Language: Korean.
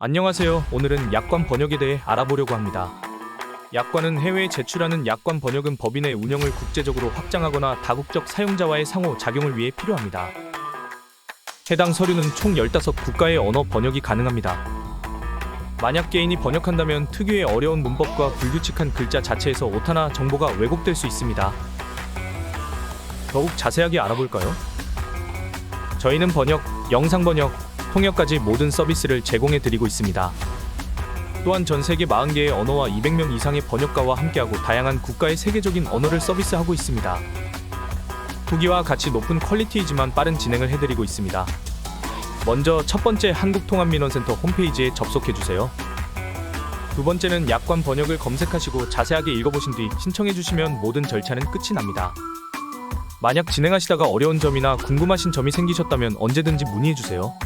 안녕하세요. 오늘은 약관 번역에 대해 알아보려고 합니다. 약관은 해외에 제출하는 약관 번역은 법인의 운영을 국제적으로 확장하거나 다국적 사용자와의 상호 작용을 위해 필요합니다. 해당 서류는 총 15국가의 언어 번역이 가능합니다. 만약 개인이 번역한다면 특유의 어려운 문법과 불규칙한 글자 자체에서 오타나 정보가 왜곡될 수 있습니다. 더욱 자세하게 알아볼까요? 저희는 번역, 영상 번역, 통역까지 모든 서비스를 제공해 드리고 있습니다. 또한 전 세계 40개의 언어와 200명 이상의 번역가와 함께하고 다양한 국가의 세계적인 언어를 서비스하고 있습니다. 후기와 같이 높은 퀄리티이지만 빠른 진행을 해드리고 있습니다. 먼저 첫 번째 한국통합민원센터 홈페이지에 접속해 주세요. 두 번째는 약관 번역을 검색하시고 자세하게 읽어보신 뒤 신청해 주시면 모든 절차는 끝이 납니다. 만약 진행하시다가 어려운 점이나 궁금하신 점이 생기셨다면 언제든지 문의해 주세요.